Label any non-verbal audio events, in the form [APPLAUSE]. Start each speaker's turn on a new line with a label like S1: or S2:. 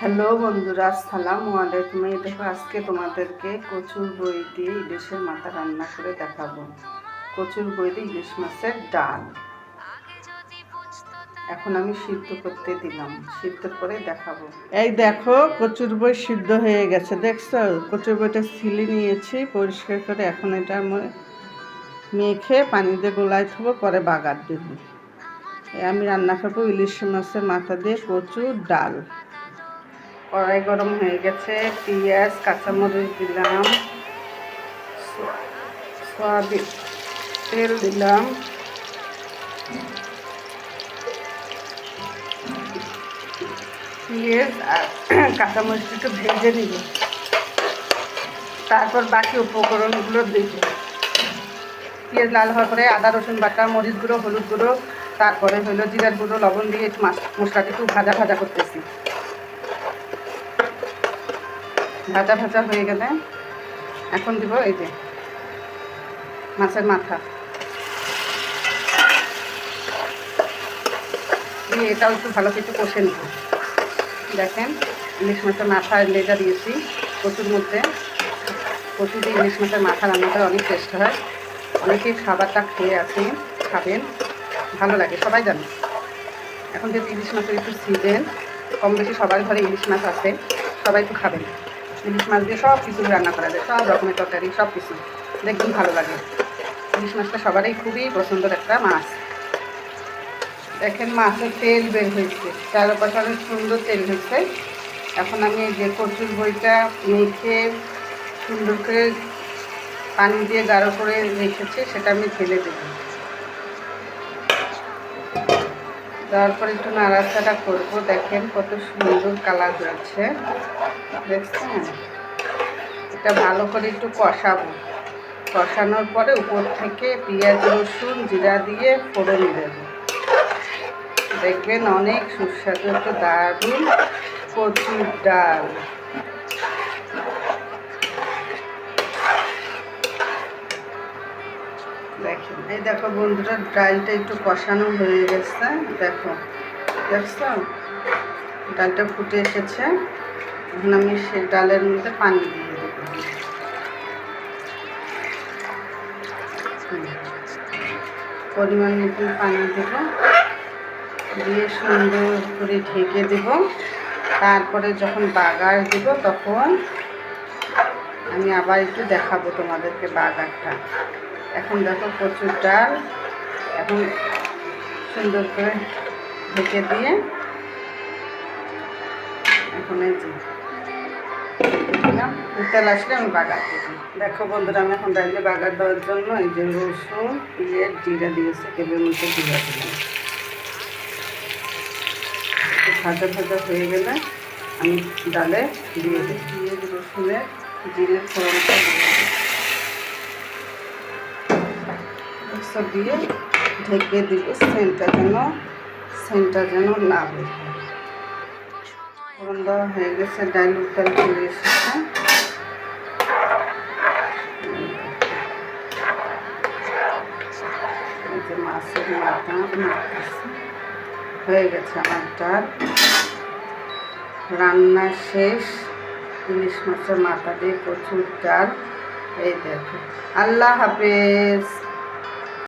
S1: Hello বন্ধুরা, আসসালামু আলাইকুম। এই দেখো, আজকে তোমাদেরকে কচুর বই দিয়ে ইলিশের মাথা রান্না করে দেখাবো। কচুর বই দিয়ে ইলিশ মাছের ডাল। এখন আমি সিদ্ধ করতে দিলাম। সিদ্ধ করে দেখাবো। এই দেখো, কচুর বই সিদ্ধ হয়ে গেছে। দেখছ? কচুর বইটা ছিলে নিয়েছি, পরিষ্কার করে এখন এটা মেখে পানি দিয়ে গোলায় থবো পরে বাগার দেব। আমি রান্না করব ইলিশ মাছের মাথা দিয়ে কচুর ডাল। কড়াই গরম হয়ে গেছে, পেঁয়াজ, কাঁচামরিচ দিলাম সয়াবিন তেল দিলাম। পেঁয়াজ আর [CLEARS THROAT] কাঁচামরিচ একটু ভেজে নিব। তারপর বাকি উপকরণগুলো দিব। পেঁয়াজ লাল হওয়ার পরে আদা, রসুন বাটা, মরিচ গুঁড়ো, হলুদ গুঁড়ো, তারপরে হইল জিরার গুঁড়ো, লবণ দিয়ে একটু মশলাটা একটু ভাজা ভাজা করতেছি। ভাজা ভাজা হয়ে গেলে এখন দিব এই যে মাছের মাথা। এটাও একটু ভালো কিছু কষে নিব। দেখেন, ইলিশ মাছের মাথা লেজা দিয়েছি কচুর মধ্যে। কচু দিয়ে ইলিশ মাছের মাথা রান্না করে অনেক টেস্ট হয়। অনেকেই খাবারটা খেয়ে আছেন খাবেন। ভালো লাগে, সবাই জানে। এখন যেহেতু ইলিশ মাছের একটু সিজন কম বেশি সবার ঘরে ইলিশ মাছ আছে, সবাই একটু খাবেন। ইলিশ মাছ দিয়ে সব কিছু রান্না করা যায়, সব রকমের তরকারি, সব কিছু। দেখবেন ভালো লাগে। ইলিশ মাছটা সবারই খুবই পছন্দের একটা মাছ। দেখেন মাছের তেল বের হয়েছে, চারপাশে অনেক সুন্দর তেল হয়েছে। এখন আমি যে কচুর বইটা মেখে সুন্দর করে পানি দিয়ে গাঢ় করে রেখেছি, সেটা আমি ঢেলে দেব। তারপর একটু নাড়াচাড়া করব, দেখেন কত সুন্দর কালার হয়েছে। দেখছেন? এটা ভালো করে একটু কষাবো। কষানোর পরে উপর থেকে পেঁয়াজ, রসুন, জিরা দিয়ে ফোড়ন দেব। দেখবেন অনেক সুস্বাদু, একটা দারুণ কচুর ডাল। এই দেখো বন্ধুরা, ডালটা একটু কষানো হয়ে গেছে। দেখো, দেখছ? ডালটা ফুটে এসেছে। এখন আমি সে ডালের মধ্যে পানি দিয়ে দেবো। পরিমাণ মতন পানি দেব। দিয়ে সুন্দর করে ঢেকে দেব। তারপরে যখন বাগার দেব, তখন আমি আবার একটু দেখাবো তোমাদেরকে বাগারটা। এখন দেখো প্রচুর ডাল। এখন সুন্দর করে ঢেকে দিয়ে এখন এই যে তেল আসলে আমি বাগার দেখো বন্ধুরা, আমি এখন ডাইলে বাগার দেওয়ার জন্য এই যে রসুন পিঁয়াজ জিরা দিয়েছে কেবের মধ্যে জিরা দিলাম। ভাজা ভাজা হয়ে গেলে আমি ডালে দিয়ে দিই। রসুনের জিরের ফোড়নটা দিয়ে সব দিয়ে ঢেকে দিব, সেন্টটা যেন সেন্টটা যেন না হয়। দেওয়া হয়ে গেছে ডাল চলে এসেছে। মাছের মাথা হয়ে গেছে আমার ডাল। রান্না শেষ, ইলিশ মাছের মাথা দিয়ে প্রচুর ডাল। এই দেখো। আল্লাহ হাফেজ।